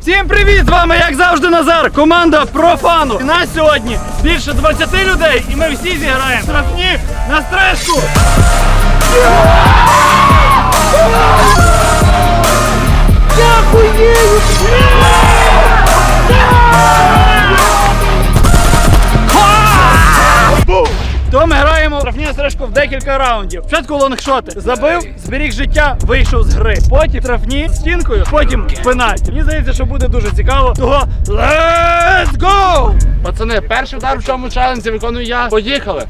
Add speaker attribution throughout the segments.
Speaker 1: Всім привіт! З вами, як завжди, Назар, команда Профану. І нас сьогодні більше 20 людей, і ми всі зіграємо штрафні на стреску. То ми граємо штрафні на стрижку в декілька раундів. Спочатку лонгшоти. Забив, зберіг життя, вийшов з гри. Потім штрафні стінкою, потім пенальті. Мені здається, що буде дуже цікаво. Того let's go!
Speaker 2: Пацани, перший удар в цьому челенджі виконую я. Поїхали.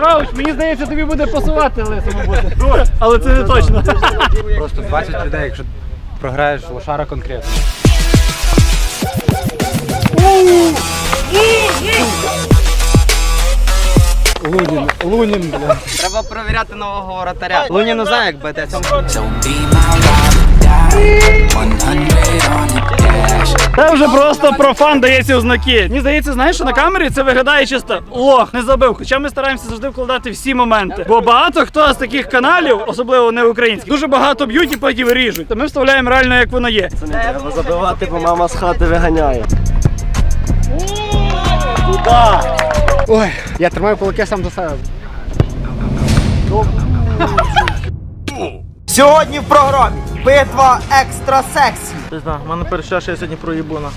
Speaker 1: Рауч, мені здається, тобі буде пасувати лисому бути. Але це не точно.
Speaker 3: Просто 20 людей, якщо програєш лошара конкретно. Лунін, Лунін, бля.
Speaker 4: Треба перевіряти нового воротаря. Луні не знає, як бити.
Speaker 5: So be my ride or die. 100 on the dash.
Speaker 1: Це вже просто профан дається у знаки. Мені здається, знаєш, що на камері це виглядає чисто лох, не забив. Хоча ми стараємося завжди вкладати всі моменти. Бо багато хто з таких каналів, особливо не українських, дуже багато б'ють і потім ріжуть. То ми вставляємо реально, як воно є.
Speaker 6: Це не Треба забивати, бо мама з хати виганяє.
Speaker 3: Ой, я тримаю кулаки сам до себе.
Speaker 6: Сьогодні в програмі битва екстра Не
Speaker 7: знаю, в мене перше, що я сьогодні проїбу на.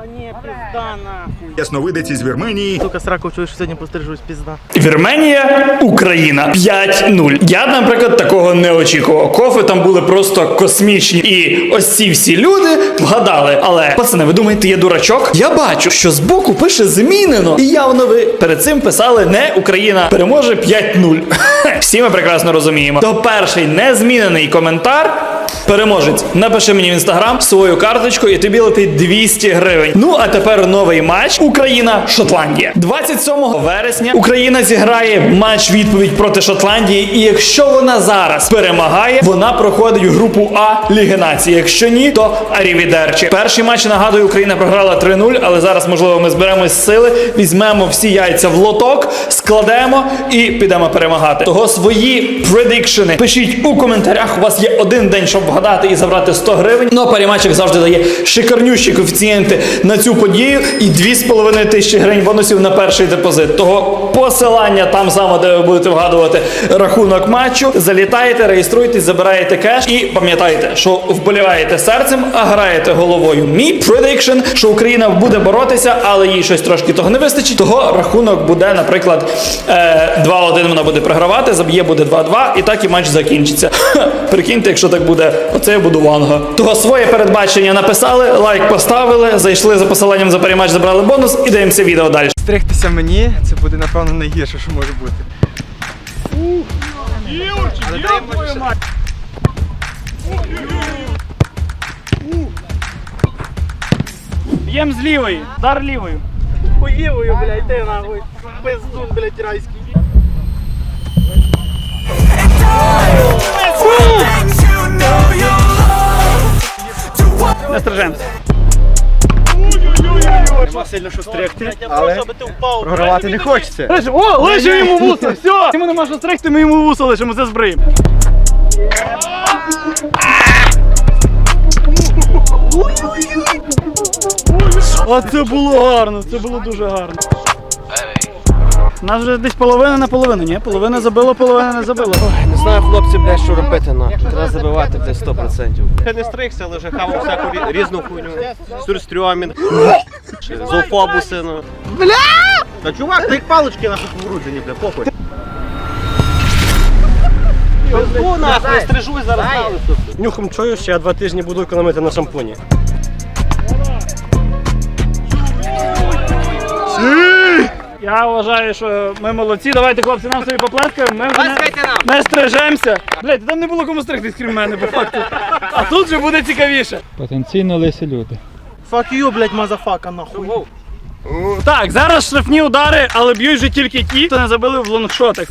Speaker 7: Та ні, пізда нахуй.
Speaker 8: Ясновидець із Вірменії
Speaker 7: Сука, сраку чую, що сьогодні пострижусь, пізда.
Speaker 1: Вірменія, Україна 5-0. Я, наприклад, такого не очікував. Кофи там були просто космічні. І ось ці всі люди вгадали. Але пацани, ви думаєте, я дурачок? Я бачу, що збоку пише змінено. І явно ви перед цим писали не Україна переможе 5-0. Всі ми прекрасно розуміємо. То перший незмінений коментар. Переможець, напиши мені в інстаграм свою карточку, і тобі летить 200 гривень. Ну а тепер новий матч Україна Шотландія. 27 вересня Україна зіграє матч відповідь проти Шотландії. І якщо вона зараз перемагає, вона проходить у групу А Ліги Нації. Якщо ні, то арівідерчі. Перший матч нагадую, Україна програла 3-0, але зараз можливо ми зберемось з сили, візьмемо всі яйця в лоток, складемо і підемо перемагати. Того свої предикшени пишіть у коментарях. У вас є один день, щоб вгадати і забрати 100 гривень. Ну а паріматчик завжди дає шикарнющі коефіцієнти на цю подію і 2,5 тисячі гривень бонусів на перший депозит. Того посилання там саме, де ви будете вгадувати рахунок матчу. Залітаєте, реєструєтесь, забираєте кеш і пам'ятайте, що вболіваєте серцем, а граєте головою. Мій предикшн, що Україна буде боротися, але їй щось трошки того не вистачить. Того рахунок буде, наприклад, е, 2-1 вона буде програвати, заб'є буде 2-2, і так і матч закінчиться. Прикиньте, якщо так буде, оце я буду ванга. Того своє передбачення написали, лайк поставили, зайшли за посиланням за перематч, забрали бонус і дивимося відео далі.
Speaker 3: Стригтися мені, це буде напевно найгірше, що може бути.
Speaker 1: Б'єм з лівої, дар лівою.
Speaker 7: Хуєвою, блядь, ти нахуй. Пиздун, блядь, райський.
Speaker 1: Не стражемося.
Speaker 7: Нема сильно що стригти, але.
Speaker 3: Програвати не хочеться.
Speaker 1: Лежи, о, лежи йому вуса, все! Йому нема що стригти, ми йому вуса лишимо, це збриємо. А це було гарно, це було дуже гарно. У нас вже десь половина на половину, ні? Половина забила, половина не забила.
Speaker 6: Не знаю, хлопці, блядь, що робити, на. Треба забивати, блядь, 100%.
Speaker 7: Я не стригся, але вже хавав всяку рі- різну хуйню. Сюрстрьомінг, зоофобуси, ну. Бля! Та чувак, ти як палички нахуй повруджені, бля, похуй. Пизду нахуй, стрижуй зараз.
Speaker 6: Нюхом чую, що я два тижні буду економити на шампуні.
Speaker 1: Я вважаю, що ми молодці. Давайте, хлопці, нам собі поплескаємо. Ми вже не,
Speaker 4: нам.
Speaker 1: не стрижемося. Блять, там не було кому стригтись, крім мене, по факту. А тут вже буде цікавіше.
Speaker 3: Потенційно лисі люди.
Speaker 7: Fuck you, блядь, мазафака, нахуй.
Speaker 1: Так, зараз штрафні удари, але б'ють же тільки ті, хто не забили в лонгшотах.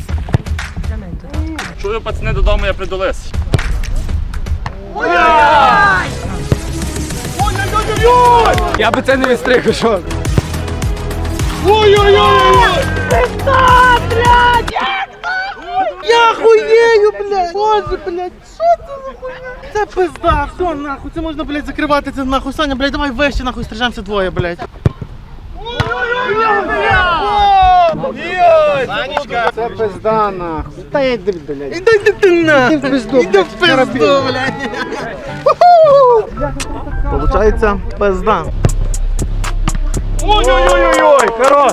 Speaker 2: Чую, пацани, додому я прийду лис.
Speaker 3: Я би це не відстриг, що?
Speaker 7: Я хуєю, блядь! Боже, блядь, що це за хуйня? Це пизда, все нахуй, це можна, блядь, закривати це нахуй. Саня, блядь, давай вище нахуй стрижемося двоє, блядь.
Speaker 3: Це пизда нахуй. Та йди, блядь.
Speaker 7: Іди ти ти нахуй!
Speaker 3: Іди в пизду,
Speaker 7: Іди в пизду, блядь! Получається пизда.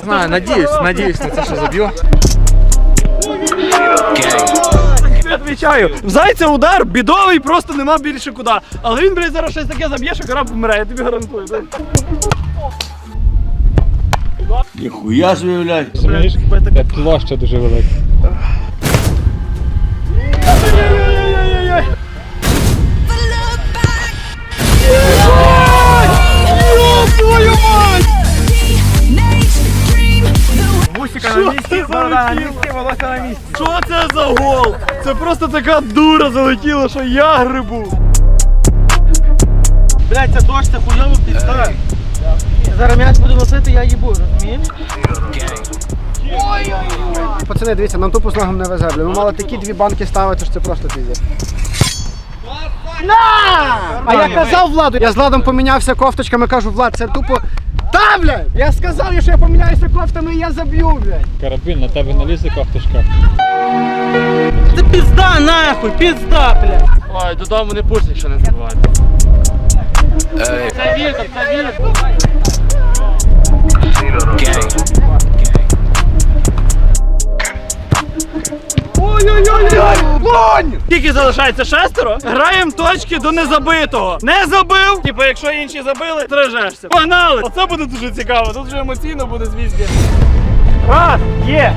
Speaker 9: Знаю, надіюсь, надіюсь на це, що заб'ю.
Speaker 5: Відвічаю, в зайця удар бідовий, просто нема більше куди. Але він, блядь, зараз щось таке заб'є, що кора помре, я тобі гарантую.
Speaker 10: Ніхуя собі, блядь.
Speaker 9: Площа дуже велика.
Speaker 5: Мусіка на місці, борода на місці, волосся на місці. Що це за гол? Це просто така дура залетіла, що я грибу.
Speaker 7: Блядь, це дощ, це хуйово підстав. Зараз м'яч буду носити, я їбу, розумієш?
Speaker 3: Пацани, дивіться, нам тупо з ногом не везе, блядь. Ми мали такі дві банки ставити, що це просто піздець. А я казав Владу, я з Владом помінявся кофточками, кажу, Влад, це тупо. Та, блядь! Я сказав, що я поміняюся кофтами і я заб'ю, блядь.
Speaker 9: Карабін, на тебе налізе кофточка.
Speaker 7: Це пізда нахуй, пізда, блядь.
Speaker 2: Ой, додому не пусть, якщо не забувати. Це вітер, це вітер.
Speaker 5: Тільки залишається шестеро. Граємо точки до незабитого. Не забив. Типу, якщо інші забили, стрижешся. Погнали! Оце буде дуже цікаво. Тут вже емоційно буде звісно. Раз, є.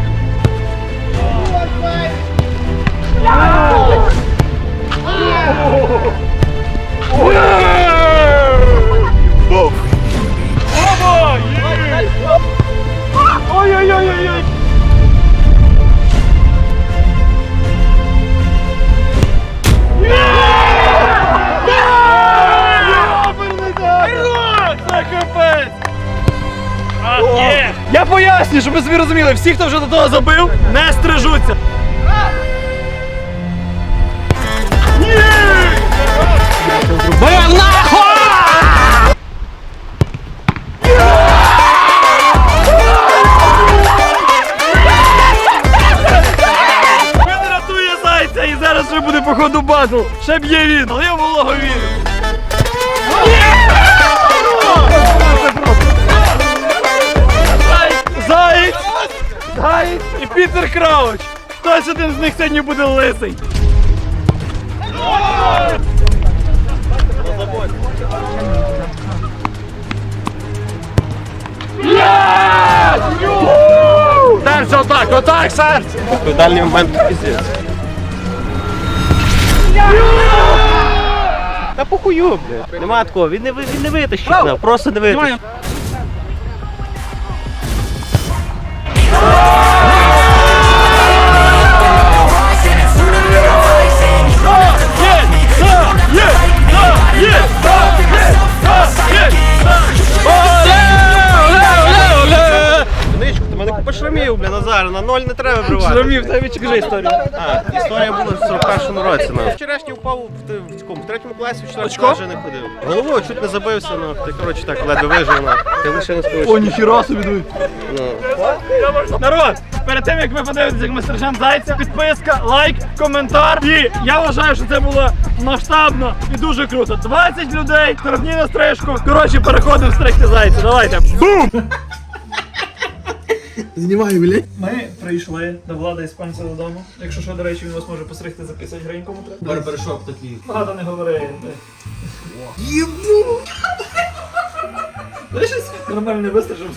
Speaker 5: Я щоб ви собі розуміли, всі, хто вже до того забив, не стрижуться. Він рятує зайця і зараз ще буде по ходу батл. Ще б'є він, але я в вірю. Заєць і Пітер Крауч! Хтось один з них сьогодні буде лисий.
Speaker 2: Серце отак, отак, серце.
Speaker 6: Дальній момент піздець. Та похую, блядь. Нема такого, він не, ви- він не витащить, на, просто не витащить. Шрамів, на ноль не треба бривати.
Speaker 5: Шрамів, дай відчекажи історію.
Speaker 6: А, історія була в 41-му році. Ну. Вчорашній упав в, т- в, цьому, в третьому класі, в четвертому вже не ходив. Головою чуть не забився, ну, ти, коротше, так, ледве вижив, ну. Ти лише не спиш.
Speaker 5: О, ніхіра собі дуй.
Speaker 6: Ну.
Speaker 5: Народ, перед тим як ви подивитесь, як ми стрижемо зайця, підписка, лайк, коментар. І я вважаю, що це було масштабно і дуже круто. 20 людей, торгні на стрижку. Коротше, переходимо стригти зайця. Давайте. Бум!
Speaker 7: Знімай, блядь.
Speaker 5: Ми прийшли до влада іспанця додому. Якщо що, до речі, він вас може постригти за 50 гривень кому треба.
Speaker 10: Барбершоп такий.
Speaker 5: Багато не говори. Єбу! Дай щось нормально не вистрижив.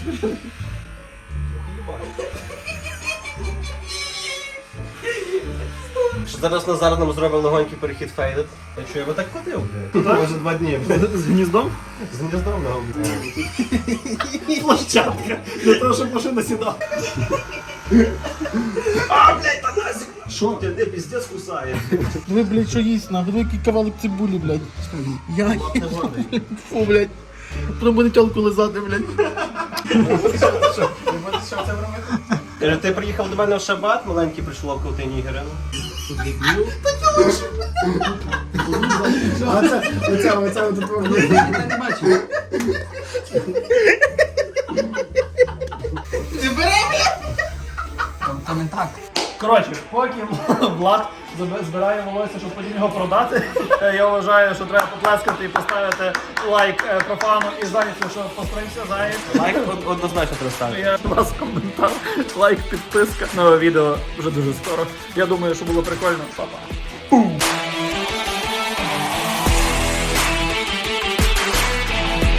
Speaker 6: Зараз Назар нам зробив легонький перехід фейдед. А що, я би так ходив? Може два дні.
Speaker 5: З гніздом?
Speaker 6: З гніздом на
Speaker 5: Площадка. Для того, щоб машина сідала.
Speaker 6: Що ти, де піздець кусає?
Speaker 7: Ви, блядь, що їсть, нахуй, ви який кавалок цибулі, блядь. Я Фу, блядь. Про мене тялку лизати, блядь.
Speaker 6: Каже, ти приїхав до мене в шабат, маленький прийшло крутий нігерин.
Speaker 3: Оце, оце, оце,
Speaker 5: Коротше, поки Влад збирає волосся, щоб потім його продати, я вважаю, що треба поплескати і поставити лайк е, профану і зайцю, що постримся заяць.
Speaker 6: Лайк однозначно треба ставити.
Speaker 5: Я у вас коментар, лайк, підписка. Нове відео вже дуже скоро. Я думаю, що було прикольно. Па-па.